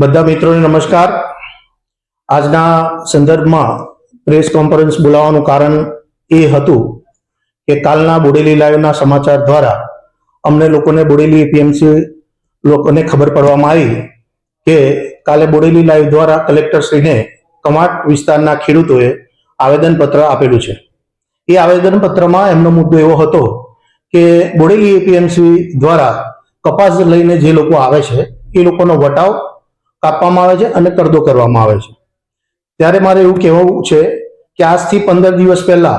બધા મિત્રોને નમસ્કાર. આજના સંદર્ભમાં પ્રેસ કોન્ફરન્સ બોલાવવાનું કારણ એ હતું કે કાલના બોડેલી લાઈવના સમાચાર દ્વારા અમને લોકોને બોડેલી એપીએમસી લોકોને ખબર પડવામાં આવી કે કાલે બોડેલી લાઈવ દ્વારા કલેક્ટરશ્રીને કમાટ વિસ્તારના ખેડૂતોએ આવેદનપત્ર આપેલું છે. એ આવેદનપત્રમાં એમનો મુદ્દો એવો હતો કે બોડેલી એપીએમસી દ્વારા કપાસ લઈને જે લોકો આવે છે એ લોકોનો વટાવ કાપવામાં આવે છે અને કરદો કરવામાં આવે છે. ત્યારે મારે એવું કહેવું છે કે આજથી પંદર દિવસ પહેલા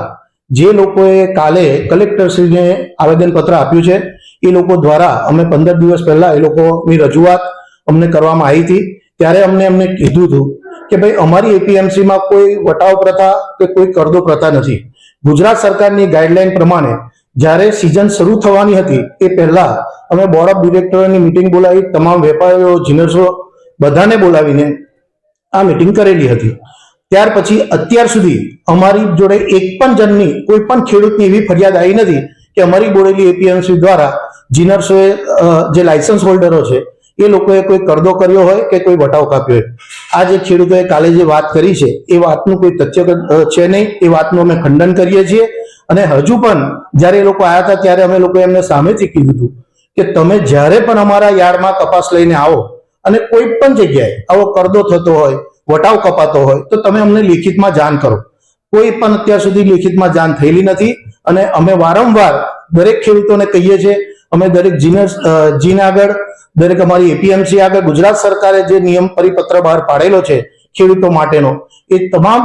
જે લોકોએ કાલે કલેક્ટરશ્રીને આવેદનપત્ર આપ્યું છે, એ લોકો દ્વારા અમે પંદર દિવસ પહેલા એ લોકોની રજૂઆત અમને કરવામાં આવી હતી. ત્યારે અમને એમને કીધું હતું કે ભાઈ અમારી એપીએમસીમાં કોઈ વટાવ પ્રથા કે કોઈ કરદો પ્રથા નથી. ગુજરાત સરકારની ગાઈડલાઈન પ્રમાણે જ્યારે સિઝન શરૂ થવાની હતી, એ પહેલા અમે બોર્ડ ઓફ ડિરેક્ટરોની મિટિંગ બોલાવી, તમામ વેપારીઓ, જીનર્સો બધાને બોલાવીને આ મિટિંગ કરેલી હતી. ત્યાર પછી અત્યાર સુધી અમારી જોડે એક પણ જણની, કોઈ પણ ખેડૂતની એવી ફરિયાદ આવી નથી કે અમારી બોડેલી એપીએમસી દ્વારા જીનર્સોએ જે લાયસન્સ હોલ્ડરો છે, એ લોકોએ કોઈ કરદો કર્યો હોય કે કોઈ વટાવ કાપ્યો હોય. આ જે ખેડૂતોએ કાલે જે વાત કરી છે, એ વાતનું કોઈ તથ્ય છે નહીં. એ વાતનું અમે ખંડન કરીએ છીએ. અને હજુ પણ જ્યારે એ લોકો આવ્યા હતા, ત્યારે અમે લોકો એમને સામેથી કીધું હતું કે તમે જ્યારે પણ અમારા યાર્ડમાં કપાસ લઈને આવો અને કોઈ પણ જગ્યાએ આવો કરદો થતો હોય, વટાવ કપાતો હોય, તો તમે અમને લિખિતમાં જાણ કરો. કોઈ પણ અત્યાર સુધી લિખિતમાં જાણ થયેલી નથી અને અમે વારંવાર દરેક ખેડૂતોને કહીએ છીએ, અમે દરેક જીન આગળ, દરેક અમારી એપીએમસી આગળ, ગુજરાત સરકારે જે નિયમ પરિપત્ર બહાર પાડેલો છે ખેડૂતો માટેનો, એ તમામ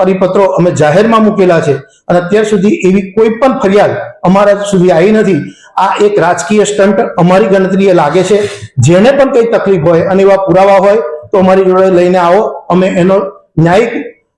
પરિપત્રો અમે જાહેરમાં મૂકેલા છે. અને અત્યાર સુધી એવી કોઈ પણ ફરિયાદ અમારા સુધી આવી નથી. આ એક રાજકીય સ્ટન્ટ અમારી ગણતરીએ લાગે છે. જેને પણ કઈ તકલીફ હોય અને એવા પુરાવા હોય તો અમારી જોડે લઈને આવો. અમે એનો ન્યાયિક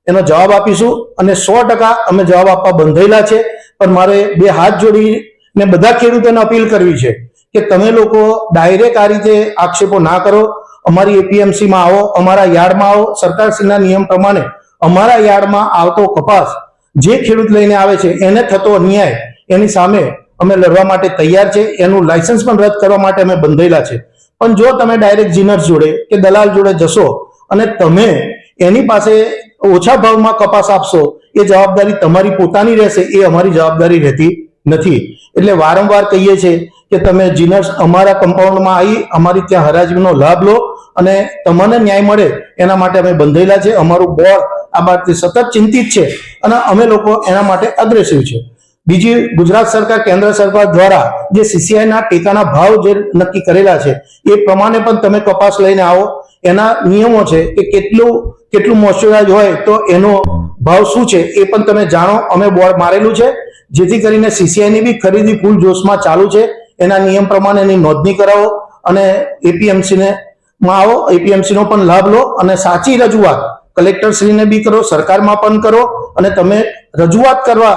એનો જવાબ આપીશું અને સો ટકા અમે જવાબ આપવા બંધાયેલા છે. પણ મારે બે હાથ જોડીને બધા ખેડૂતોને અપીલ કરવી છે કે તમે લોકો ડાયરેક્ટ આ રીતે આક્ષેપો ના કરો. અમારી એપીએમસીમાં આવો, અમારા યાર્ડમાં આવો. સરકારશ્રીના નિયમ પ્રમાણે અમારા યાર્ડમાં આવતો કપાસ જે ખેડૂત લઈને આવે છે, એને થતો અન્યાય એની સામે અમે લડવા માટે તૈયાર છે, એનું લાયસન્સ પણ રદ કરવા માટે અમે બંધાયેલા છે. પણ જો તમે ડાયરેક્ટ જીનર્સ જોડે કે દલાલ જોડે જશો અને તમે એની પાસે ઓછા ભાવમાં કપાસ આપશો, એ જવાબદારી તમારી પોતાની રહેશે, એ અમારી જવાબદારી રહેતી નથી. એટલે વારંવાર કહીએ છીએ કે તમે જીનર્સ અમારા કમ્પાઉન્ડમાં આવી અમારી ત્યાં હરાજીનો લાભ લો અને તમને ન્યાય મળે, એના માટે અમે બંધાયેલા છે. અમારું બોર્ડ આ બાબતે સતત ચિંતિત છે અને અમે લોકો એના માટે અગ્રેસિવ છે. બીજી ગુજરાત સરકાર, કેન્દ્ર સરકાર દ્વારા જે સીસીઆઈના ટેકાના ભાવ જે નક્કી કરેલા છે, એ પ્રમાણે પણ તમે કપાસ લઈને આવો. એના નિયમો છે કે કેટલું કેટલું મોઇશ્ચરાઇઝ હોય તો એનો ભાવ શું છે એ પણ તમે જાણો. અમે બોર્ડ મારેલું છે. જેથી કરીને સીસીઆઈની બી ખરીદી ફૂલ જોશમાં ચાલુ છે. એના નિયમ પ્રમાણે એની નોંધણી કરાવો અને એપીએમસીને માં આવો. એપીએમસીનો પણ લાભ લો અને સાચી રજૂઆત કલેક્ટરશ્રીને બી કરો, સરકારમાં પણ કરો અને તમે રજૂઆત કરવા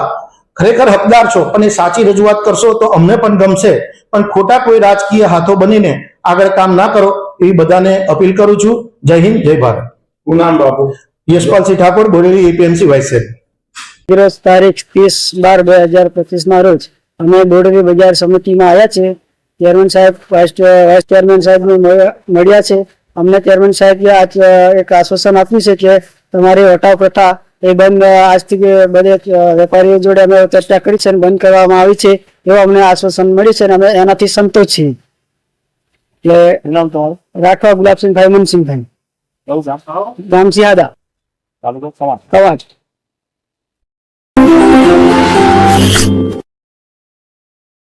ખરેખર હકદાર છો અને સાચી રજૂઆત કરશો તો અમને પણ ગમશે. પણ ખોટા કોઈ રાજકીય હાથો બનીને આગળ કામ ના કરો એવી બધાને અપીલ કરું છું. જય હિન્દ જય ભારત. નામ બાપુ? Yashpalsinh Thakor Boreli APMC vice chairman દિવસ તારીખ ત્રીસ બાર બે હજાર પચીસ ના રોજ અમે બોરેલી બજાર સમિતિમાં આવ્યા છે ચેરમેન સાહેબ વાઇસ વાઇસ ચેરમેન સાહેબ મળ્યા મળ્યા છે. અમને ચેરમેન સાહેબ આજ એક આશ્વાસન આપ્યું છે કે તમારી વટાવ પ્રથા એ બંધ આજથી બધે વેપારીઓ જોડે અમે ચર્ચા કરી છે અને બંધ કરવામાં આવી છે એવું અમને આશ્વાસન મળ્યું છે અને અમે એનાથી સંતોષ છીએ. એટલે નામ તમારું? રાઠવા ગુલાબસિંહભાઈ મનસિંહભાઈ. ગામ? સિયાદા તાલુકો કવાજ